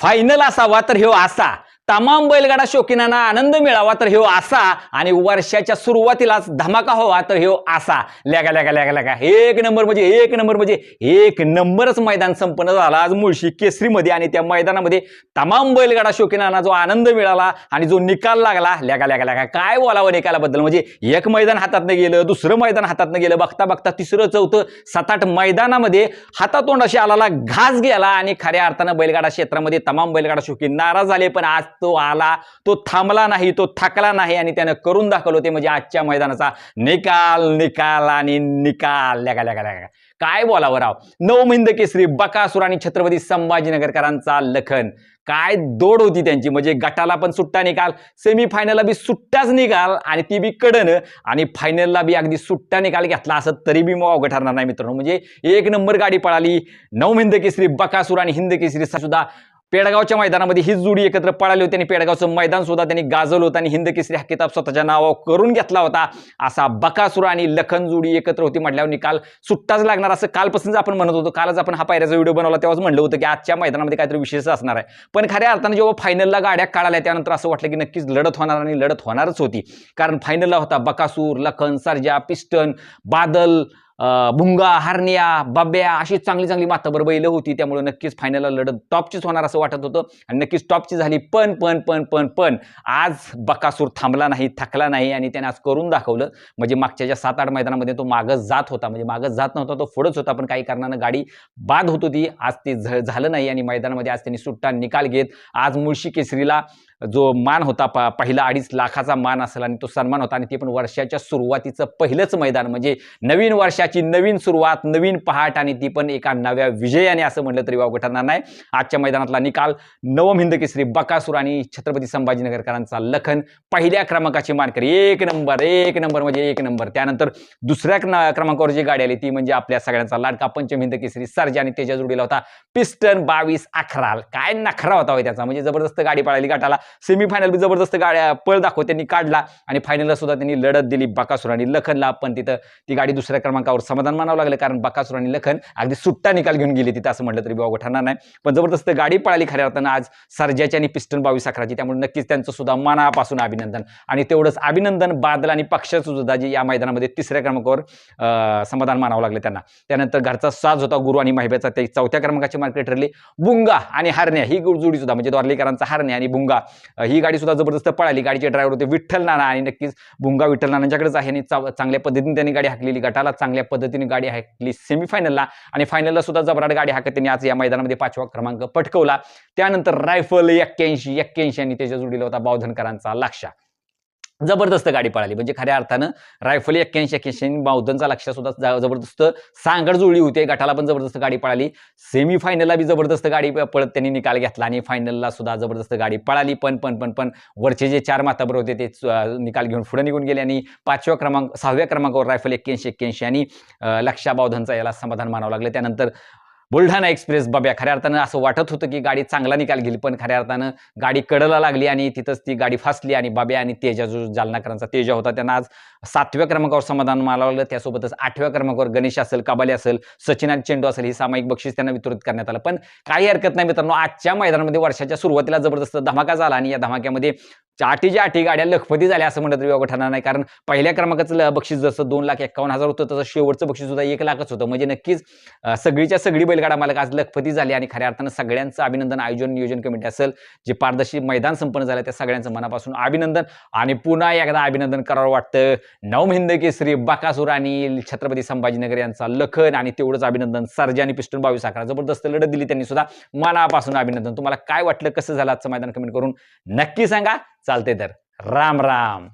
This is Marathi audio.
फायनल असावा तर ह्यो असा. तमाम बैलगाडा शौकीनांना आनंद मिळावा तर ह्यो असा आणि वर्षाच्या सुरुवातीलाच धमाका हवा तर ह्यो असा लगा लगा लगा लगा. एक नंबर म्हणजे एक नंबर म्हणजे एक नंबरच मैदान संपन्न झाला. आज मुळशी केसरीमध्ये आणि त्या मैदानामध्ये तमाम बैलगाडा शौकीनांना जो आनंद मिळाला आणि जो निकाल लागला लगा लगा लगा. काय बोलावं निकालाबद्दल? म्हणजे एक मैदान हातातनं गेलं दुसरं मैदान हातातनं गेलं. बघता बघता तिसरं चौथं सात आठ मैदानामध्ये हातातोंडाशी आलाला घास गेला आणि खऱ्या अर्थानं बैलगाडा क्षेत्रामध्ये तमाम बैलगाडा शौकीन नाराज झाले. पण आज तो आला तो थांबला नाही तो थकला नाही आणि त्यानं करून दाखवलं होते म्हणजे आजच्या मैदानाचा निकाल निकाल आणि निकाल. लगा लगा लगा काय बोलावं राव? नऊ मिंद केसरी बकासूर आणि छत्रपती संभाजीनगरकरांचा लखन. काय दोड होती त्यांची म्हणजे गटाला पण सुट्टा निकाल सेमीफायनलला बी सुट्टाच निकाल आणि ती बी कडन आणि फायनलला बी अगदी सुट्टा निकाल घेतला असं तरी बी मग ठरणार नाही मित्रांनो. म्हणजे एक नंबर गाडी पळाली नऊ हिंद केसरी बकासूर आणि हिंद केसरी सुद्धा पेडगावच्या मैदानामध्ये हीच जोडी एकत्र पळाली होती आणि पेडगावचं मैदान सुद्धा त्यांनी गाजवलं होतं आणि हिंद केसरी हा किताब स्वतःच्या नावावर करून घेतला होता. असा बकासुरा आणि लखन जोडी एकत्र होती म्हटल्यावर निकाल सुट्टाच लागणार असं कालपासूनच आपण म्हणत होतो. कालच आपण हा पायऱ्याचा व्हिडिओ बनवला तेव्हाच म्हणलं होतं की आजच्या मैदानामध्ये काहीतरी विशेष असणार आहे. पण खऱ्या अर्थानं जेव्हा फायनलला गाड्या काढाल्या त्यानंतर असं वाटलं की नक्कीच लढत होणार आणि लढत होणारच होती. कारण फायनलला होता बकासूर लखन सरजा पिस्टन बादल भुंगा हार्निया बाब्या अशी चांगली चांगली माताबर बैल होती. त्यामुळे नक्कीच फायनलला लढत टॉपचीच होणार असं वाटत होतं. आणि नक्कीच टॉपची झाली पण पण पण पण पण. आज बकासूर थांबला नाही थकला नाही आणि त्याने आज करून दाखवलं. म्हणजे मागच्या ज्या सात आठ मैदानामध्ये तो मागं जात होता. म्हणजे मागं जात नव्हता तो पुढंच होता. पण काही कारणानं गाडी बाद होत होती. आज ते झ झालं नाही आणि मैदानामध्ये आज त्यांनी सुट्टा निकाल घेत आज मुळशी केसरीला जो मान होता प पहिला अडीच लाखाचा मान असेल आणि तो सन्मान होता आणि ते पण वर्षाच्या सुरुवातीचं पहिलंच मैदान म्हणजे नवीन वर्षाची नवीन सुरुवात नवीन पहाट आणि ती पण एका नव्या विजयाने असं म्हटलं तरी वावगं ठरणार नाही. आजच्या मैदानातला निकाल नवम हिंद केसरी बकासूर आणि छत्रपती संभाजीनगरकरांचा लखन. पहिल्या क्रमांकाची मानकरी एक नंबर एक नंबर म्हणजे एक नंबर. त्यानंतर दुसऱ्या क्रमांकावर जी गाडी आली ती म्हणजे आपल्या सगळ्यांचा लाडका पंचम हिंद केसरी सर्जा आणि त्याच्या जोडीला होता पिस्टन बावीस अकरा काय नखरा होता त्याचा म्हणजे जबरदस्त गाडी पळाली गाठाला सेमीफायनल बी जबरदस्त गाड्या पळ दाखव त्यांनी काढला आणि फायनलला सुद्धा त्यांनी लढत दिली बकासूर आणि लखनला. पण तिथं ती गाडी दुसऱ्या क्रमांकावर समाधान मानावं लागलं कारण बकासूर आणि लखन अगदी सुट्टा निकाल घेऊन गेली तिथं असं म्हटलं तरी बाबा ठरणार नाही पण जबरदस्त गाडी पळाली खऱ्या अर्थानं आज सर्जाची आणि पिस्टन बावीस अकराची त्यामुळे नक्कीच त्यांचं सुद्धा मनापासून अभिनंदन. आणि तेवढंच अभिनंदन बादल आणि पक्षाचं सुद्धा जे या मैदानामध्ये तिसऱ्या क्रमांकावर समाधान मानावं लागलं त्यांना. त्यानंतर घरचा साज होता गुरु आणि महिब्याचा ते चौथ्या क्रमांकाची मार्केट ठरली बुंगा आणि हरण्या. ही जोडी सुद्धा म्हणजे द्वारलेकरांचा हरण्या आणि बुंगा. ही गाडी सुद्धा जबरदस्त पळाली. गाडीचे ड्रायव्हर होते विठ्ठल नाना आणि नक्कीच भुंगा विठ्ठल नानांच्याकडेच आहे. आणि चांगल्या पद्धतीने त्यांनी गाडी हाकलेली. गटाला चांगल्या पद्धतीने गाडी हाकली सेमीफायनलला आणि फायनलला सुद्धा जबराट गाडी हाकत त्यांनी आज या मैदानामध्ये पाचवा क्रमांक पटकवला. त्यानंतर रायफल एक्क्याऐंशी एक्क्याऐंशी आणि त्याच्या जोडीला होता बावधनकरांचा लक्ष. जबरदस्त गाडी पळाली. म्हणजे खऱ्या अर्थानं रायफल एक्क्याऐंशी एक्क्याऐंशी बावधनचा लक्ष सुद्धा जा- जबरदस्त सांगड जुळली होती. गटाला पण जबरदस्त गाडी पळाली. सेमीफायनलला बी जबरदस्त गाडी प- पळत त्यांनी निकाल घेतला आणि फायनलला सुद्धा जबरदस्त गाडी पळाली. पण पण पण पण वरचे जे चार माताबर होते ते निकाल घेऊन पुढे निघून गेले आणि पाचव्या क्रमांक सहाव्या क्रमांकावर रायफल एक्क्याऐंशी एक्क्याऐंशी आणि लक्षा बावधनचा याला समाधान मानावं लागलं. त्यानंतर बुलढाणा एक्सप्रेस बाब्या खऱ्या अर्थानं असं वाटत होतं की गाडी चांगला निकाल गेली पण खऱ्या अर्थानं गाडी कडला लागली आणि तिथंच ती गाडी फासली आणि बाब्या आणि तेजा जो जालनाकरांचा तेजा होता त्यांना आज सातव्या क्रमांकावर समाधान मानावं लागलं. त्यासोबतच आठव्या क्रमांकावर गणेश असेल कबाली असेल सचिन चेंडू असेल ही सामायिक बक्षीस त्यांना वितरित करण्यात आलं. पण काही हरकत नाही मित्रांनो आजच्या मैदानामध्ये वर्षाच्या सुरुवातीला जबरदस्त धमाका झाला आणि या धमाक्यामध्ये आठीच्या आठी गाड्या लखपती झाल्या असं म्हणत योग्य ठरणार नाही. कारण पहिल्या क्रमांकाचं बक्षीस जसं दोन लाख एक्कावन्न हजार होतं तसं शेवटचं बक्षीस सुद्धा एक लाखच होतं. म्हणजे नक्कीच सगळीच्या सगळी बैलगाडा मालक आज लखपती झाली आणि खऱ्या अर्थानं सगळ्यांचं अभिनंदन आयोजन नियोजन कमिटी असेल जे पारदर्शी मैदान संपन्न झालं त्या सगळ्यांचं मनापासून अभिनंदन. आणि पुन्हा एकदा अभिनंदन करावं वाटतं. नवम हिंद केसरी बाकासूर आणि छत्रपती संभाजीनगर यांचा लखन आणि तेवढंच अभिनंदन. सर्जा आणि पिस्टन बावीस अकरा. जबरदस्त लढत दिली त्यांनी सुद्धा. मनापासून अभिनंदन. तुम्हाला काय वाटलं कसं झालं आजचं मैदान? कमेंट करून नक्की सांगा. चालते तर. राम राम.